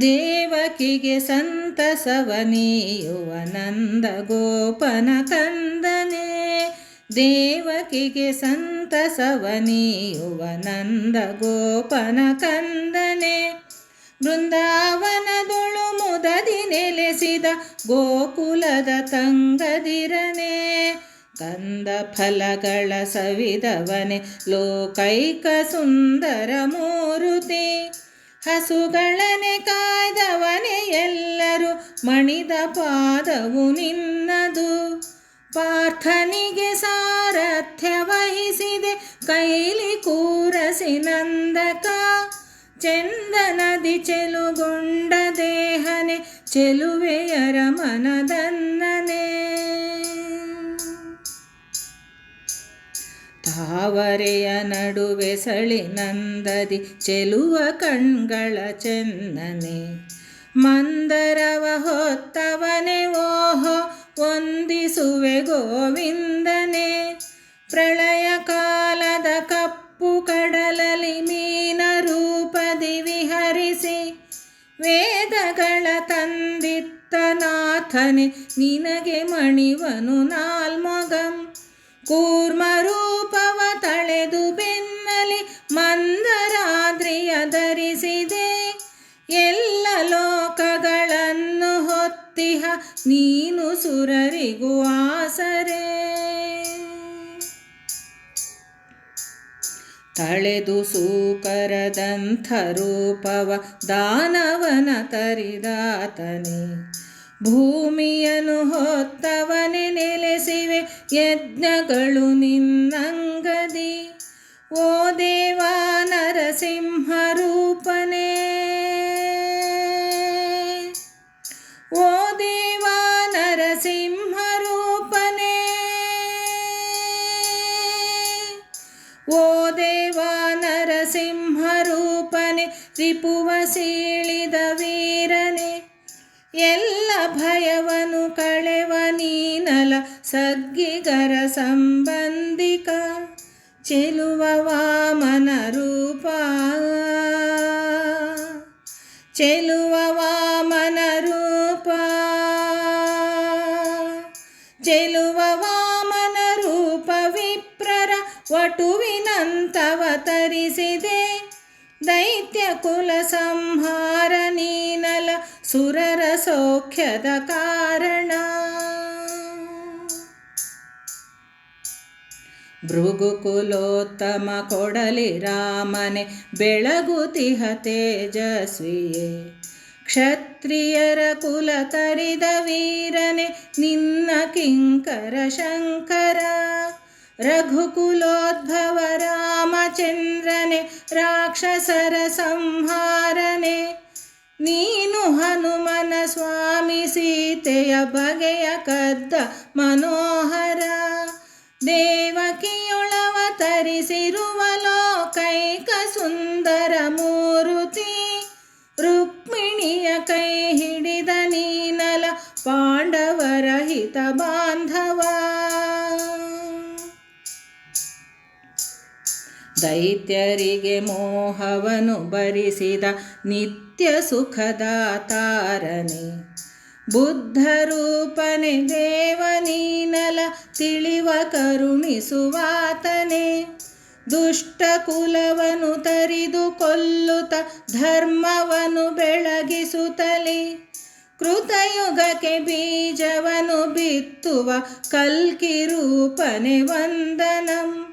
ದೇವಕಿಗೆ ಸಂತಸವ ನೀಯುವ ನಂದ ಗೋಪನ ಕಂದನೆ. ದೇವಕಿಗೆ ಸಂತಸವ ನೀಯುವ ನಂದ ಗೋಪನ ಕಂದನೆ. ಬೃಂದಾವನದೊಳು ಮುದದಿ ನೆಲೆಸಿದ ಗೋಕುಲದ ತಂಗದಿರನೆ. ಕಂದ ಫಲಗಳ ಸವಿದವನೆ ಲೋಕೈಕ ಸುಂದರ ಮೂರುತಿ. ಹಸುಗಳನೆ ಕಾಯ್ದವನೆ ಎಲ್ಲರೂ ಮಣಿದ ಪಾದವು ನಿನ್ನದು. ಪಾರ್ಥನಿಗೆ ಸಾರಥ್ಯ ವಹಿಸಿದೆ, ಕೈಲಿ ಕೂರಸಿ ನಂದಕ. ಚಂದನದಿ ಚೆಲುಗೊಂಡ ದೇಹನೆ, ಚೆಲುವೆಯರ ಮನದನ್ನನೆ. ತಾವರೆಯ ನಡುವೆ ಸಳಿ ನಂದದಿ ಚೆಲುವ ಕಣ್ಗಳ ಚೆನ್ನನೆ ಮಂದರವ ಹೊತ್ತವನೆ, ಓಹೋ ಒಂದಿಸುವೆ ಗೋವಿಂದನೆ. ಪ್ರಳಯ ಕಾಲದ ಕಪ್ಪು ಕಡಲಲಿ ಮೀನ ರೂಪದಿ ವಿಹರಿಸಿ, ವೇದಗಳ ತಂದಿತ್ತನಾಥನೆ ನಿನಗೆ ಮಣಿವನು ನಾಲ್ಮೊಗಂ. ಕೂರ್ಮ ಎಲ್ಲ ಲೋಕಗಳನ್ನು ಹೊತ್ತಿಹ ನೀನು ಸುರರಿಗೂ ಆಸರೆ. ತಳೆದು ಸೂಕರದಂಥ ರೂಪವ ದಾನವನ ತರಿದಾತನೆ ಭೂಮಿಯನ್ನು ಹೊತ್ತವನೆ ನೆಲೆಸಿವೆ ಯಜ್ಞಗಳು ನಿನ್ನಂಗದಿ. ಓ ದೇವಾ ರೂಪನೆ ರಿಪುವ ಸೀಳಿದ ವೀರನೆ, ಎಲ್ಲ ಭಯವನು ಕಳೆವ ನೀನಲ ಸಗ್ಗಿಗರ ಸಂಬಂಧಿಕ, ಚೆಲುವ ವಾಮನ ರೂಪ. ಚೆಲುವ ವಾಮನ ರೂಪ. ಚೆಲುವ ವಾಮನ ರೂಪ ವಿಪ್ರರ ವಟುವಿನಂತವ ತರಿಸಿದೆ. ದೈತ್ಯ ಕುಲ ಸಂಹಾರ ನೀನಲ ಸುರರ ಸೌಖ್ಯದ ಕಾರಣ. ಭೃಗುಕುಲೋತ್ತಮ ಕೊಡಲಿ ರಾಮನೆ ಬೆಳಗುತಿಹ ತೇಜಸ್ವಿಯೇ. ಕ್ಷತ್ರಿಯರ ಕುಲ ತರಿದ ವೀರನೆ, ನಿನ್ನ ಕಿಂಕರ ಶಂಕರ. ರಘುಕುಲೋದ್ಭವ ರಾಕ್ಷಸರ ಸಂಹಾರನೆ ನೀನು ಹನುಮನ ಸ್ವಾಮಿ ಸೀತೆಯ ಬಗೆಯ ಕದ್ದ ಮನೋಹರ. ದೇವಕಿಯೊಳವ ತರಿಸಿರುವ ಲೋಕೈಕ ಸುಂದರ ಮೂರುತಿ. ರುಕ್ಮಿಣಿಯ ಕೈ ಹಿಡಿದ ನೀನಲ ಪಾಂಡವರ ಹಿತ ದೈತ್ಯರಿಗೆ ಮೋಹವನು ಭರಿಸಿದ ನಿತ್ಯ ಸುಖದಾತಾರನೆ. ಬುದ್ಧರೂಪನೆ ದೇವನೀನಲ ತಿಳಿವ ಕರುಣಿಸುವಾತನೆ. ದುಷ್ಟ ಕುಲವನು ತರಿದು ಕೊಲ್ಲುತ್ತ ಧರ್ಮವನು ಬೆಳಗಿಸುತ್ತಲೇ. ಕೃತಯುಗಕ್ಕೆ ಬೀಜವನು ಬಿತ್ತುವ ಕಲ್ಕಿ ರೂಪನೆ ವಂದನಂ.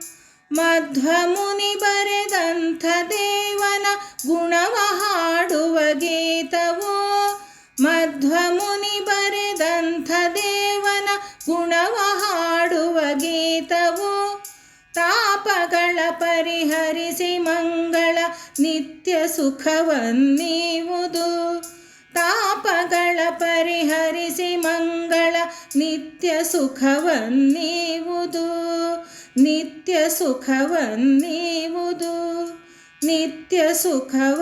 ಮಧ್ವಮುನಿ ಬರೆದಂಥ ದೇವನ ಗುಣವ ಹಾಡುವ ಗೀತವು? ಮಧ್ವಮುನಿ ಬರೆದಂಥ ದೇವನ ಗುಣವ ಹಾಡುವ ಗೀತವು? ತಾಪಗಳ ಪರಿಹರಿಸಿ ಮಂಗಳ ನಿತ್ಯ ಸುಖವನ್ನೀವುದು. ತಾಪಗಳ ಪರಿಹರಿಸಿ ಮಂಗಳ ನಿತ್ಯ ಸುಖವನ್ನೀವುದು. ನಿತ್ಯ ಸುಖವನ್ನೀವುದು ನಿತ್ಯ ಸುಖವನ್ನೀವುದು